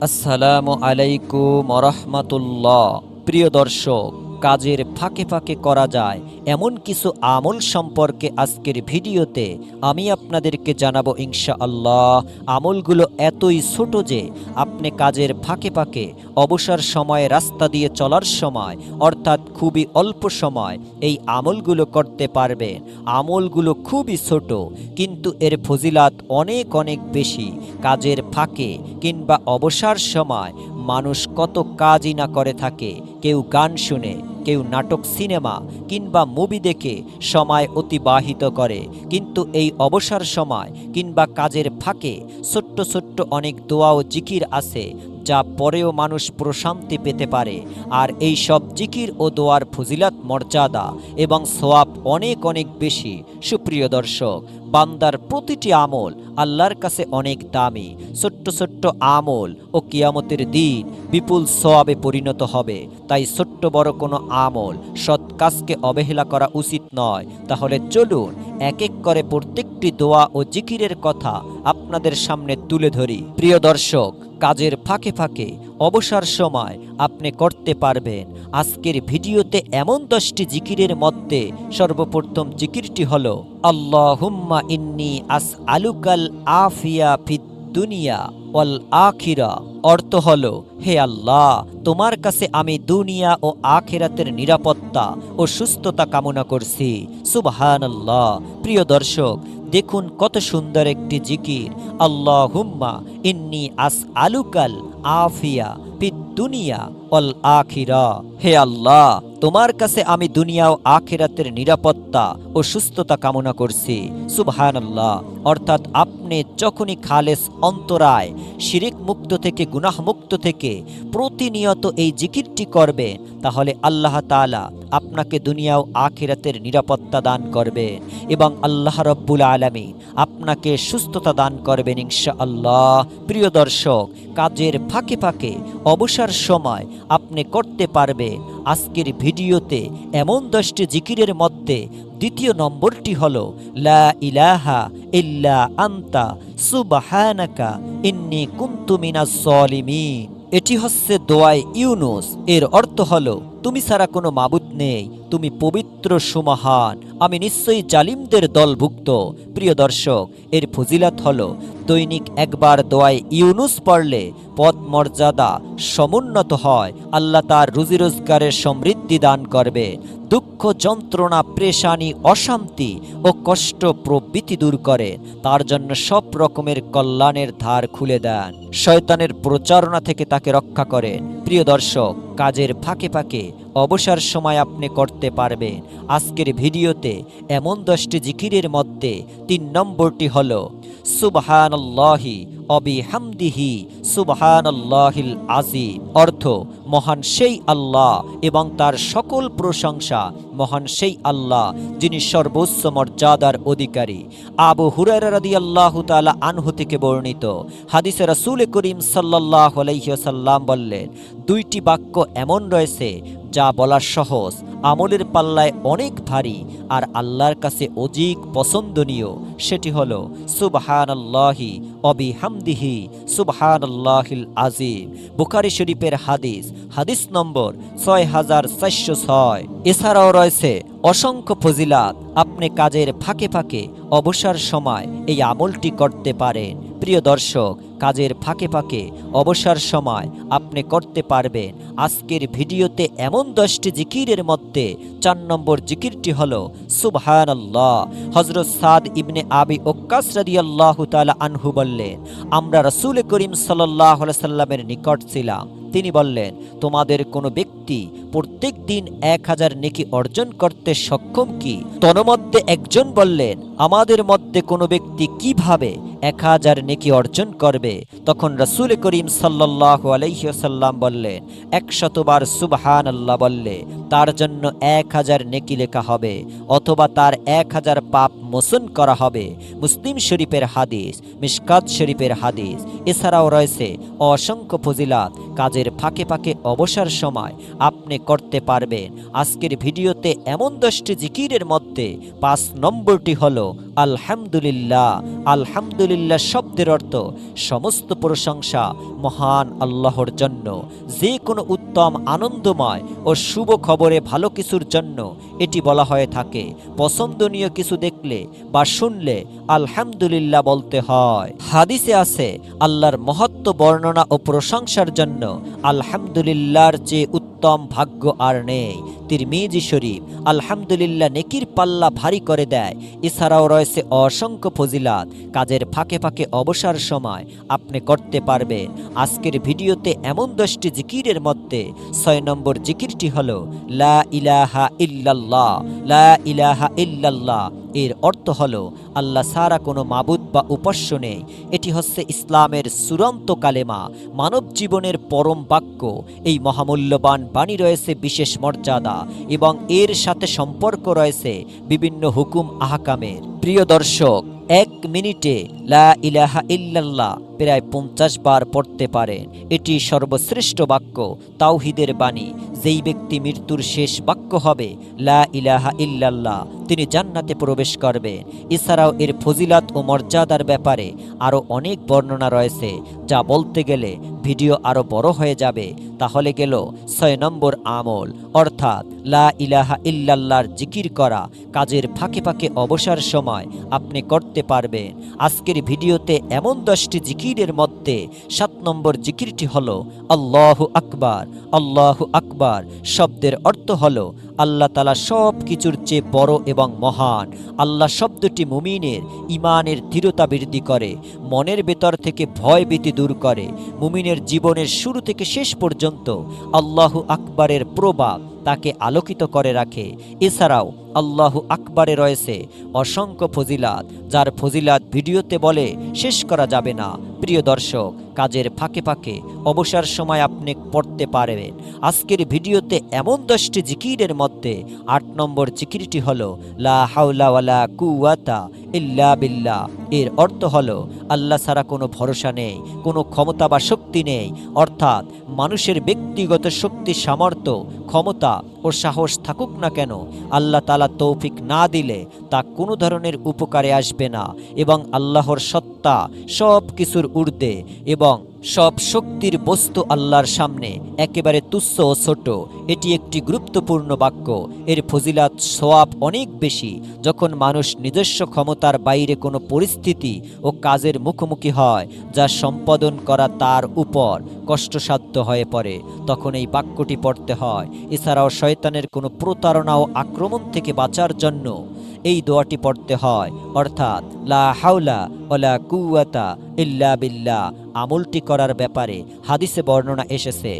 আসসালামু আলাইকুম রহমাতুল্লাহ প্রিয় দর্শক কাজের ফাঁকে ফাঁকে করা যায়। এমন কিছু আমল সম্পর্কে আজকের ভিডিওতে আমি আপনাদেরকে জানাব ইনশা আল্লাহ আমলগুলো এতই ছোট যে আপনি কাজের ফাঁকে ফাঁকে অবসর সময়ে রাস্তা দিয়ে চলার সময়, অর্থাৎ খুবই অল্প সময় এই আমলগুলো করতে পারবেন। আমলগুলো খুবই ছোট, কিন্তু এর ফজিলাত অনেক অনেক বেশি। কাজের ফাঁকে কিংবা অবসর সময় মানুষ কত কাজই না করে থাকে, কেউ গান শুনে কেউ নাটক, সিনেমা কিংবা মুভি দেখে সময় অতিবাহিত করে। কিন্তু এই অবসর সময় কিংবা কাজের ফাঁকে ছোট্ট ছোট্ট অনেক দোয়া ও জিকির আছে। যা পরেও মানুষ প্রশান্তি পেতে পারে। আর এই সব জিকির ও দোয়ার ফজিলাত মর্যাদা এবং সোয়াব অনেক অনেক বেশি। সুপ্রিয় দর্শক, বান্দার প্রতিটি আমল আল্লাহর কাছে অনেক দামি। ছোট্ট ছোট্ট আমল ও কিয়ামতের দিন বিপুল সোয়াবে পরিণত হবে। তাই ছোট্ট বড় কোনো আমল সৎ কাজকে অবহেলা করা উচিত নয়। তাহলে চলুন এক এক করে প্রত্যেকটি দোয়া ও জিকিরের কথা আপনাদের সামনে তুলে ধরি। প্রিয় দর্শক কাজের ফাঁকে ফাঁকে অবসর সময় আপনি করতে পারবেন। আজকের ভিডিওতে এমন দশটি জিকিরের মধ্যে সর্বপ্রথম জিকিরটি হল, আল্লাহুম্মা ইন্নি আস আলুকাল আফিয়া ফিদ দুনিয়া ওয়াল আখিরা। অর্থ হল, হে আল্লাহ, তোমার কাছে আমি দুনিয়া ও আখেরাতের নিরাপত্তা ও সুস্থতা কামনা করছি। সুবহান আল্লাহ প্রিয় দর্শক দেখুন কত সুন্দর একটি জিকির। আল্লাহ হুম্মা ইন্নি আস আলুকাল আফিয়া পিদুনিয়া দুনিয়া অল আখিরা। হে আল্লাহ তোমার কাছে আমি দুনিয়া ও আখিরাতের নিরাপত্তা ও সুস্থতা কামনা করছি। সুবহান আল্লাহ অর্থাৎ আপনি যখনই খালেস অন্তরায় শিরিক মুক্ত থেকে, গুনাহ মুক্ত থেকে প্রতিনিয়ত এই জিকিরটি করবেন, তাহলে আল্লাহ তাআলা আপনাকে দুনিয়া ও আখিরাতের নিরাপত্তা দান করবেন এবং আল্লাহ রব্বুল আলমী আপনাকে সুস্থতা দান করবেন ইনশা আল্লাহ প্রিয় দর্শক, কাজের ফাঁকে ফাঁকে অবসর সময় আপনি করতে পারবে আজকের ভিডিওতে এমন দশটি জিকিরের মধ্যে দ্বিতীয় নম্বরটি হল, লা ইলাহা ইল্লা আন্তা, সুবাহানাকা ইন্নি কুন্তুমিনা সলিমিন। এটি হচ্ছে দোয়াই ইউনুস। এর অর্থ হলো, তুমি ছাড়া কোনো মাবুদ নেই। তুমি পবিত্র সুমহান। আমি নিশ্চয়ই জালিমদের দলভুক্ত। প্রিয় দর্শক, এর ফজিলাত হল, দৈনিক একবার দোয়াই ইউনুস পড়লে পদ মর্যাদা সমুন্নত হয়। আল্লাহ তার রুজি রোজগারের সমৃদ্ধি দান করবে। দুঃখ যন্ত্রণা প্রেশানি অশান্তি ও কষ্ট প্রবৃত্তি দূর করে। তার জন্য সব রকমের কল্যাণের ধার খুলে দেন। শয়তানের প্রচারণা থেকে তাকে রক্ষা করেন। প্রিয় দর্শক, কাজের ফাঁকে ফাঁকে অবসর সময় আপনি করতে পারবেন। আজকের ভিডিওতে এমন দশটি জিকিরের মধ্যে তিন নম্বরটি হল, সুবহানাল্লাহি অবিহামদিহি সুবহানাল্লাহিল আজিম অর্থ, মহান সেই আল্লাহ এবং তার সকল প্রশংসা মহান সেই আল্লাহ যিনি সর্বোচ্চ মর্যাদার অধিকারী। আবু হুরায়রা রাদিয়াল্লাহু তাআলা আনহু থেকে বর্ণিত। হাদিসে রাসূল করিম সাল্লাল্লাহু আলাইহি ওয়াসাল্লাম বললেন, দুইটি বাক্য এমন রয়েছে যা বলা সহজ। আমলের পাল্লায় অনেক ভারী আর আল্লাহর কাছে অধিক পছন্দনীয়। সেটি হল সুবহান আল্লাহি অবিহামদিহি সুবহান আল্লাহিল আজিম বুখারি শরীফের হাদিস হাদিস নম্বর ছয় হাজার চারশো ছয়। এছাড়াও রয়েছে, অসংখ্য ফজিলাত। আপনি কাজের ফাঁকে ফাঁকে অবসর সময় এই আমলটি করতে পারেন। প্রিয় দর্শক, কাজের ফাঁকে ফাঁকে অবসর সময় আপনি করতে পারবেন। আজকের ভিডিওতে এমন দশটি জিকিরের মধ্যে চার নম্বর জিকিরটি হল সুবহান আল্লাহ হজরত সাদ ইবনে আবি ওক্কাস রাদিয়াল্লাহু তাআলা আনহু বললেন, আমরা রসুল করিম সাল্লাহ সাল্লামের নিকট ছিলাম। তিনি বললেন, তোমাদের কোনো ব্যক্তি প্রত্যেক দিন এক হাজার নেকি অর্জন করতে সক্ষম কি? তন্মধ্যে একজন বললেন আমাদের মধ্যে কোনো ব্যক্তি কীভাবে এক হাজার নেকি অর্জন করবে? তখন রসুল করিম সাল্লাহ আলহ্লাম বললেন, একশতবার সুবহান আল্লাহ বললে, তার জন্য এক হাজার নেকি লেখা হবে, অথবা তার এক হাজার পাপ মোচন করা হবে। মুসলিম শরীফের হাদিস মিসকাত শরীফের হাদিস, এছাড়াও রয়েছে অসংখ্য ফজিলাত, কাজের ফাঁকে ফাঁকে অবসর সময় আপনি করতে পারবেন। আজকের ভিডিওতে এমন দশটি জিকিরের মধ্যে পাঁচ নম্বরটি হল will আলহামদুলিল্লাহ আলহামদুলিল্লাহ শব্দের অর্থ সমস্ত প্রশংসা মহান আল্লাহর জন্য। যে কোনো উত্তম আনন্দময় ও শুভ খবরে ভালো কিছুর জন্য এটি বলা হয়ে থাকে। পছন্দনীয় কিছু দেখলে বা শুনলে আলহামদুলিল্লাহ বলতে হয়। হাদিসে আছে, আল্লাহর মহত্ব, বর্ণনা ও প্রশংসার জন্য আলহামদুলিল্লাহর যে উত্তম ভাগ্য আর নেই। তিরমিজি শরীফ আলহামদুলিল্লাহ নেকির পাল্লা ভারী করে দেয়। এছাড়াও রয়েছে অসংখ্য ফজিলাত। কাজের ফাঁকে ফাঁকে অবসর সময় আপনি করতে পারবেন। আজকের ভিডিওতে এমন দশটি জিকিরের মধ্যে ছয় নম্বর জিকিরটি হল, লা ইলাহা ইল্লাল্লাহ, লা ইলাহা ইল্লাল্লাহ। এর অর্থ হলো আল্লাহ সারা কোনো মাবুদ বা উপাস্য নেই। এটি হচ্ছে ইসলামের চূড়ান্ত কালেমা, মানব জীবনের পরম বাক্য। এই মহামূল্যবান বাণী রয়েছে বিশেষ মর্যাদা এবং এর সাথে সম্পর্ক রয়েছে বিভিন্ন হুকুম আহকামের। প্রিয় দর্শক, এক মিনিটে লা ইলাহা ইল্লাল্লাহ প্রায় পঞ্চাশ বার পড়তে পারেন। এটি সর্বশ্রেষ্ঠ বাক্য, তাওহিদের বাণী। যেই ব্যক্তি মৃত্যুর শেষ বাক্য হবে, লা ইলাহা ইল্লাল্লাহ, তিনি জান্নাতে প্রবেশ করবেন। এছাড়াও এর ফজিলাত ও মর্যাদার ব্যাপারে আরও অনেক বর্ণনা রয়েছে, যা বলতে গেলে ভিডিও আরও বড় হয়ে যাবে। তাহলে গেল ছয় নম্বর আমল, অর্থাৎ লা ইলাহা ইল্লাল্লাহর জিকির করা, কাজের ফাঁকে ফাঁকে অবসর সময় আপনি করতে পারবেন। আজকের ভিডিওতে এমন দশটি জিকিরের মধ্যে সাত নম্বর জিকিরটি হলো আল্লাহ আকবার আল্লাহ আকবার শব্দের অর্থ হলো আল্লাহ তালা সব কিছুর চেয়ে বড় এবং মহান। আল্লাহ শব্দটি মুমিনের ইমানের দৃঢ়তা বৃদ্ধি করে, মনের ভেতর থেকে ভয় ভীতি দূর করে। মুমিনের জীবনের শুরু থেকে শেষ পর্যন্ত আল্লাহ আকবারের প্রভাব তাকে আলোকিত করে রাখে। এছাড়াও আল্লাহু আকবারে রয়েছে অসংখ্য ফজিলাত, যার ফজিলাত ভিডিওতে বলে শেষ করা যাবে না। প্রিয় দর্শক, কাজের ফাঁকে ফাঁকে অবসর সময় আপনি পড়তে পারবেন। আজকের ভিডিওতে এমন দশটি জিকিরের মধ্যে আট নম্বর জিকিরটি হল, লা হাওলা ওয়ালা কুওয়াতা ইল্লা বিল্লাহ। এর অর্থ হল, আল্লাহ ছাড়া কোনো ভরসা নেই, কোনো ক্ষমতা বা শক্তি নেই। অর্থাৎ, মানুষের ব্যক্তিগত শক্তি, সামর্থ্য, ক্ষমতা ও সাহস থাকুক না কেন, আল্লাহ তালা তৌফিক না দিলে তা কোনো ধরনের উপকারে আসবে না। এবং আল্লাহর সত্তা সব কিছুর ঊর্ধ্বে এবং সব শক্তির বস্তু আল্লাহর সামনে একেবারে তুচ্ছ ও ছোট। এটি একটি গুরুত্বপূর্ণ বাক্য। এর ফজিলাত সোয়াব অনেক বেশি। যখন মানুষ নিজস্ব ক্ষমতার বাইরে কোনো পরিস্থিতি ও কাজের মুখোমুখি হয়, যা সম্পাদন করা তার উপর কষ্টসাধ্য হয়ে পড়ে, তখন এই বাক্যটি পড়তে হয়। এছাড়াও শয়তানের কোনো প্রতারণা ও আক্রমণ থেকে বাঁচার জন্য এই দোয়াটি পড়তে হয় অর্থাৎ, লা হাওলা ওলা কুয়াতা ইল্লা বিল্লাহ। আমলটি করার ব্যাপারে হাদিসে বর্ণনা এসেছে।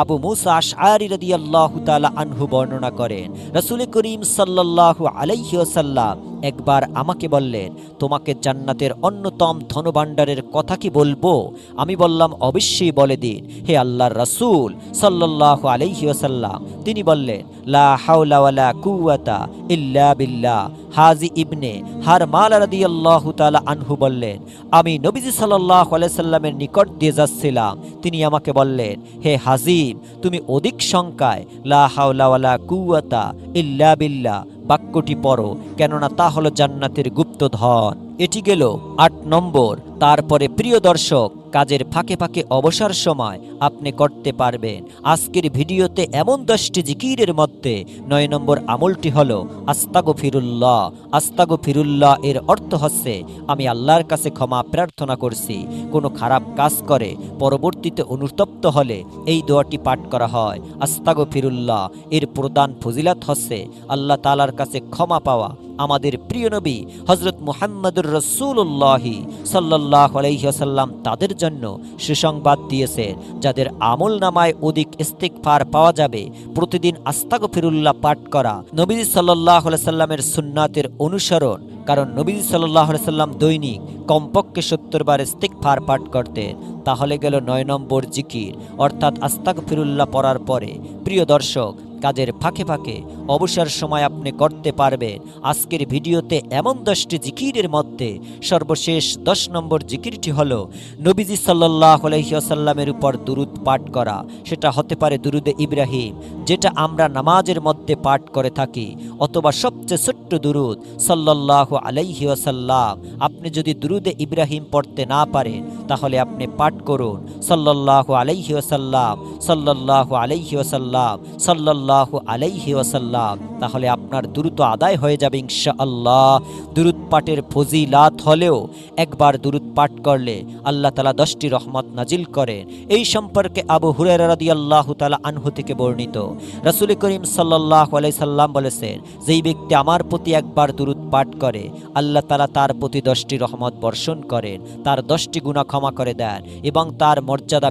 আবু মুসা আশআরি রাদিয়াল্লাহু তাআলা আনহু বর্ণনা করেন, রাসূল করিম সাল্লাল্লাহু আলাইহি ওয়াসাল্লাম একবার আমাকে বললেন, তোমাকে জান্নাতের অন্যতম ধনভাণ্ডারের কথা কি বলব আমি বললাম, অবশ্যই বলে দিন। হে আল্লাহর রাসূল সাল্লাল্লাহু আলাইহি ওয়াসাল্লাম, তিনি বললেন, লা হাওলা ওয়ালা কুওয়াতা ইল্লা বিল্লাহ। হাজি ইবনে হার মাল আল্লাহ তালা আনহু বললেন, আমি নবীজি সাল্লাহ আলাইসাল্লামের নিকট দিয়ে যাচ্ছিলাম। তিনি আমাকে বললেন, হে হাজিম তুমি অধিক সংখ্যায় লা হাওলা কুয়াতা ইল্লা বিল্লা বাক্যটি পড়ো, কেননা তা হলো জান্নাতের গুপ্তধন এটি গেল আট নম্বর। তারপরে প্রিয় দর্শক, কাজের ফাঁকে ফাঁকে অবসর সময় আপনি করতে পারবেন। আজকের ভিডিওতে এমন দশটি জিকিরের মধ্যে নয় নম্বর আমলটি হল আস্তাগো ফিরুল্লাহ আস্তাগো ফিরুল্লাহ এর অর্থ হচ্ছে, আমি আল্লাহর কাছে ক্ষমা প্রার্থনা করছি, কোনো খারাপ কাজ করে পরবর্তীতে অনুতপ্ত হলে এই দোয়াটি পাঠ করা হয়। আস্তাগো ফিরুল্লাহ এর প্রদান ফজিলাত হচ্ছে, আল্লাহ তালার কাছে ক্ষমা পাওয়া। আমাদের প্রিয় নবী হজরত মুহাম্মদুর রসুল্লাহি সাল্লাহ আলহিহাসাল্লাম তাদের জন্য সুসংবাদ দিয়েছেন যাদের আমল নামায় অধিক ইস্তিকফার পাওয়া যাবে। প্রতিদিন আস্তাগ ফিরুল্লাহ পাঠ করা নবীজি সাল্লাহ সাল্লামের সুন্নাতের অনুসরণ, কারণ নবীজি সাল্লাহ সাল্লাম দৈনিক কমপক্ষে সত্তর বার ইস্তিকফার পাঠ করতেন। তাহলে গেল নয় নম্বর জিকির, অর্থাৎ আস্তাক ফিরুল্লাহ পড়ার পরে। প্রিয় দর্শক কাজের ফাঁকে ফাঁকে অবসর সময় আপনি করতে পারবেন। আজকের ভিডিওতে এমন দশটি জিকিরের মধ্যে সর্বশেষ দশ নম্বর জিকিরটি হল, নবীজি সাল্লাহ আলহিয়াসাল্লামের উপর দুরুদ পাঠ করা। সেটা হতে পারে দুরুদে ইব্রাহিম, যেটা আমরা নামাজের মধ্যে পাঠ করে থাকি, অথবা সবচেয়ে ছোট্ট দুরুদ সাল্লাহ আলাইহি ওয়াসাল্লাম। আপনি যদি দুরুদে ইব্রাহিম পড়তে না পারেন, তাহলে আপনি পাঠ করুন। সাল্লাহ আলাইহি ওয়াসাল্লাম সাল্লাহ আলাইহি ওয়াসাল্লাম সাল্লাহ আলাইহি ওয়াসাল্লাম। তাহলে আপনার দ্রুত আদায় হয়ে যাবে ইনশা আল্লাহ দুরুদ পাঠের ফজিলাত হলেও একবার দুরুদ পাঠ করলে আল্লাহ তালা দশটি রহমত নাজিল করেন। এই সম্পর্কে আবু হুরেরা রাদি আল্লাহ তালা আনহু থেকে বর্ণিত। রাসুল করিম সাল্লাহ আলাই সাল্লাম বলেছেন, যেই ব্যক্তি আমার প্রতি একবার দুরুদ পাঠ করে, আল্লাহ তালা তার প্রতি দশটি রহমত বর্ষণ করেন। তার দশটি গুণা ক্ষমা করে দেন এবং তার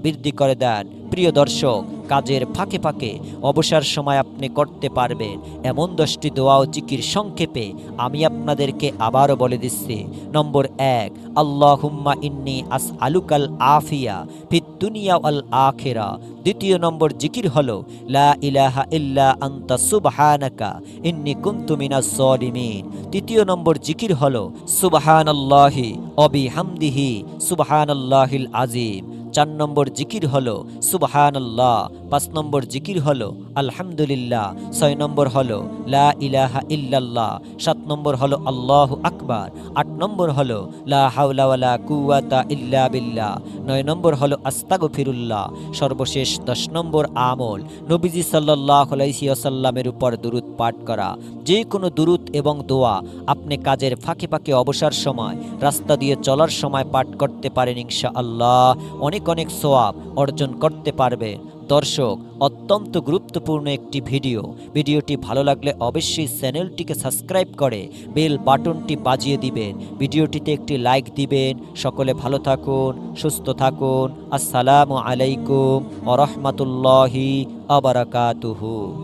বৃদ্ধি করে দেন। প্রিয় দর্শক, কাজের ফাঁকে ফাঁকে অবসর সময় আপনি করতে পারবেন। এমন দশটি দোয়া ও জিকির সংক্ষেপে আমি আপনাদেরকে আবারও বলে দিচ্ছি। নম্বর এক আল্লাহ হুম্মা ইন্নি আস আলুকাল আফিয়া ফিদ দুনিয়া আল আখেরা। দ্বিতীয় নম্বর জিকির হল, লা ইল্লা আন্তা সুবহানাকা, ইন্নি কুনতু মিনাজ জালিমিন তৃতীয় নম্বর জিকির হলো, সুবহানাল্লাহি অবিহামদিহি সুবহানাল্লাহিল আজিম চার নম্বর জিকির হল সুবহান আল্লাহ পাঁচ নম্বর জিকির হল আলহামদুলিল্লাহ, ছয় নম্বর হল লা ইলাহা ইল্লাল্লাহ, সাত নম্বর হল আল্লাহ আকবার, আট নম্বর হল লা হাওলা ওয়ালা কুওয়াতা ইল্লা বিল্লাহ নয় নম্বর হলো আস্তাগফিরুল্লাহ, সর্বশেষ দশ নম্বর আমল। নবীজি সাল্লাহ আলাইসাল্লামের উপর দুরুদ পাঠ করা। যে কোনো দুরুদ এবং দোয়া আপনি কাজের ফাঁকে ফাঁকে অবসর সময়, রাস্তা দিয়ে চলার সময় পাঠ করতে পারেন ইনশা আল্লাহ অনেক অনেক সোয়াব অর্জন করতে পারবে দর্শক, অত্যন্ত গুরুত্বপূর্ণ একটি ভিডিও। ভিডিওটি ভালো লাগলে অবশ্যই চ্যানেলটিকে সাবস্ক্রাইব করে বেল বাটনটি বাজিয়ে দিবেন। ভিডিওটিতে একটি লাইক দিবেন। সকলে ভালো থাকুন, সুস্থ থাকুন। আসসালামু আলাইকুম আরহামতুল্লাহি রহমতুল্লাহি আবরাকাতুহু